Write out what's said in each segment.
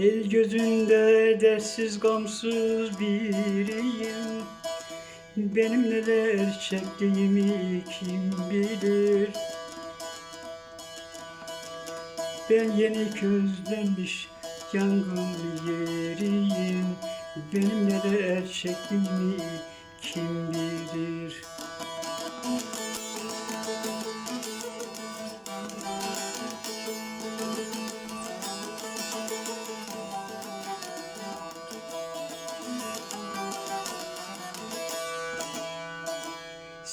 El gözünde dersiz gamsız biriyim. Benim neler çektiğimi kim bilir? Ben yeni közlenmiş yangın yeriyim. Benim neler çektiğimi kim bilir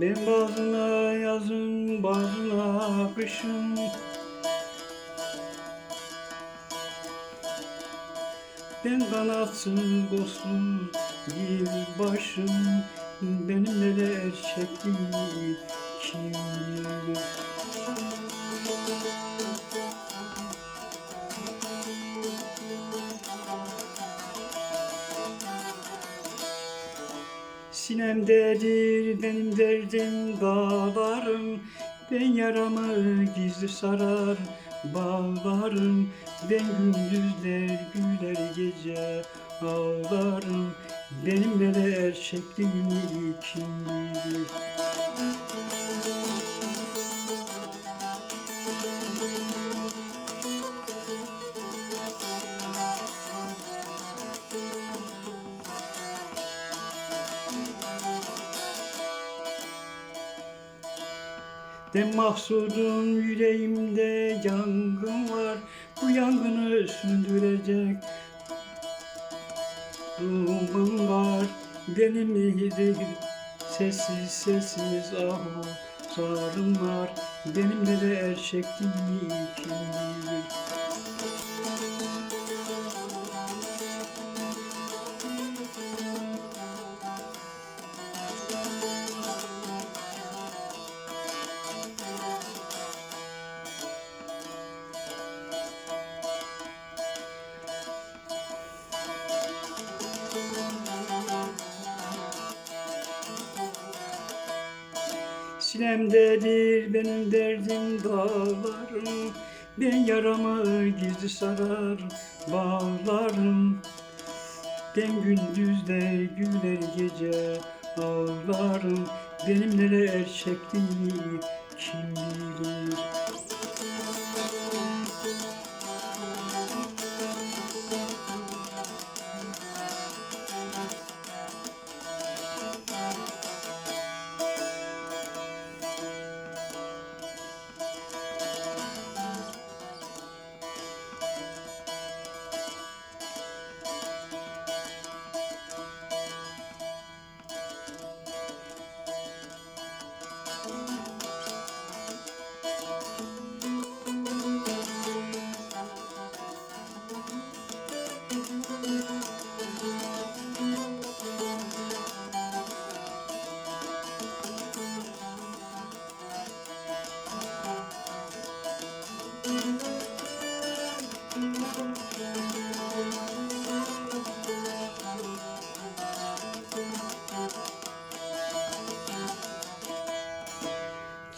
Ben bazına yazın, bazına kışın. Ben kanatsız, golsuz bir başım. Benim neler çektiğimi kim bilir Sinemdedir benim derdim dağlarım Ben yaramı gizli sarar bağlarım. Ben gündüzler güler gece ağlarım. Benim neler çektiğimi kim bilir Ben mahsudum yüreğimde yangın var. Bu yangını söndürecek ruhum var. Benim iyidir sessiz sessiz ahlarım var. Benim neler çektiğimi kim Sinemdedir benim derdim dağlarım. Ben yaramı gizli sarar bağlarım. Ben gündüzler güler gece ağlarım. Benim neler çektiğimi kim bilir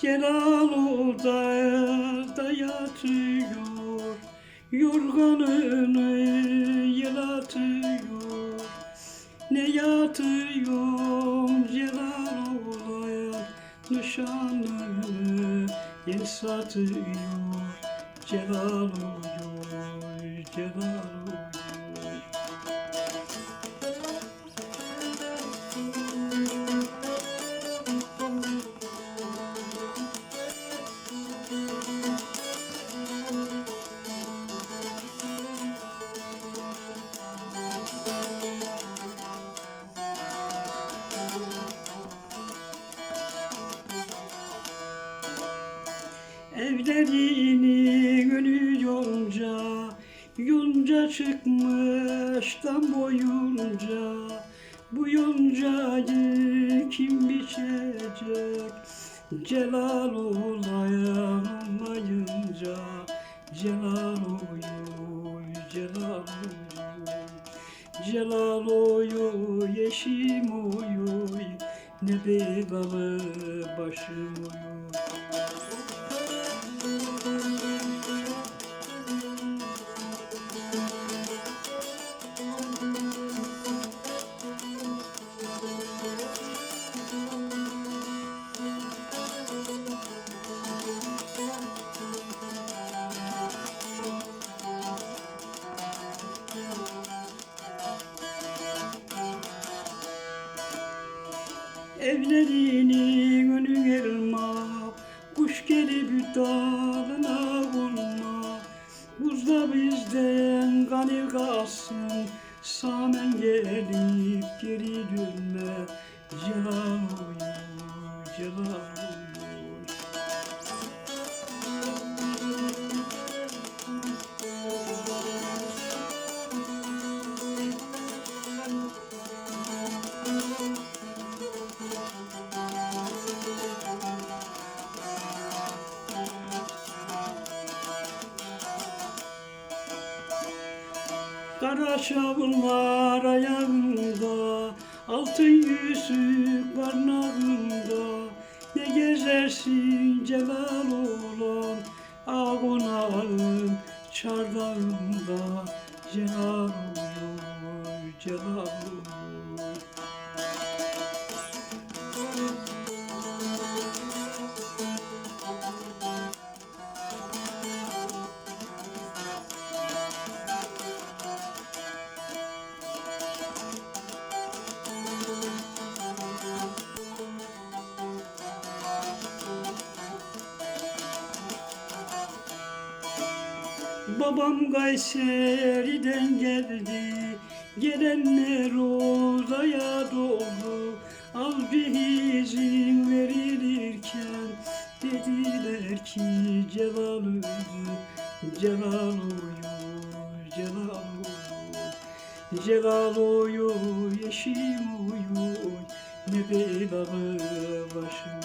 Celal odada yatıyor. Yorganını yel atıyor Ne yatıyor Celal odaya Nişanını yel satıyor. Celal oluyor Celal Yonca çıkmıştan boyunca. Bu yoncayı kim biçecek? Celal olayan olmayınca. Celal oyu, Celal oyu. Celal oyu, yeşim oyu. Ne bedalı başım oyu Evlerinin önü elma Kuş gelip dalına vurma Buzda bizden kanı kalsın Samen gelip geri dönme Celal oyu, Kara şavullar ayağında Altın yüzük barnağında Ne gezersin celal olan Ağonağın çardağında. Celal olur, celal olur Babam Kayseri'den geldi. Gelenler odaya doldu Al bir izin verilirken Dediler ki Celal öldü Celal uyuyor Celal uyuyor. Celal uyuyor Yeşim uyuyor. Ne belalı başım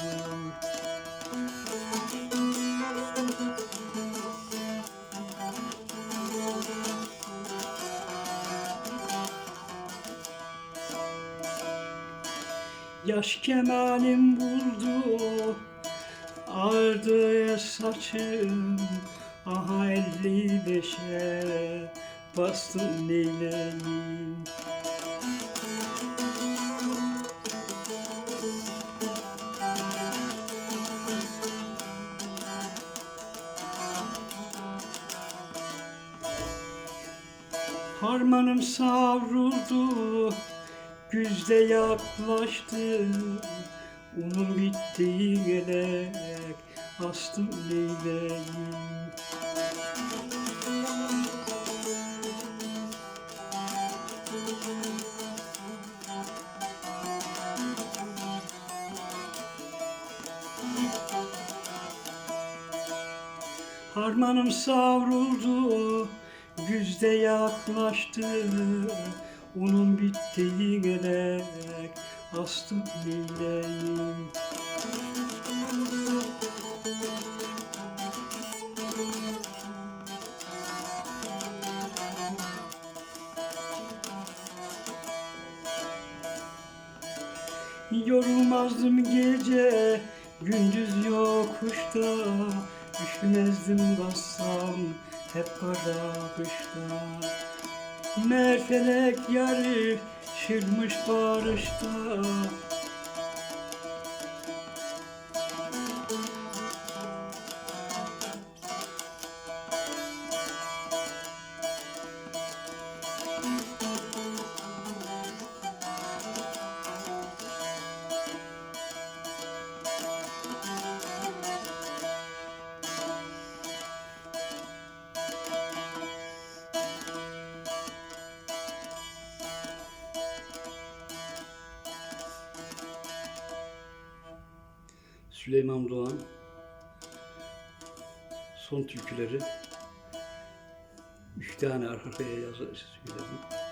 Yaş kemalim buldu Ağırdı saçım Aha elli beşe Bastım neyleyim Harmanım savruldu Güzde yaklaştı Unun bittiği gelek Astım leyleğim Harmanım savruldu Güzde yaklaştı Unun bittiği gelek Astım leyleğim Yorulmazdım gece Gündüz yokuşta. Üşümezdim bassam Hep kara kışta Merfelek yarı Şırmış barışta Süleyman Doğan son türküleri. Üç tane arka arkaya yazı söyledim.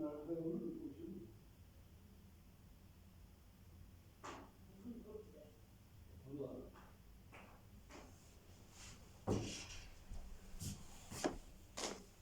Benim bir şey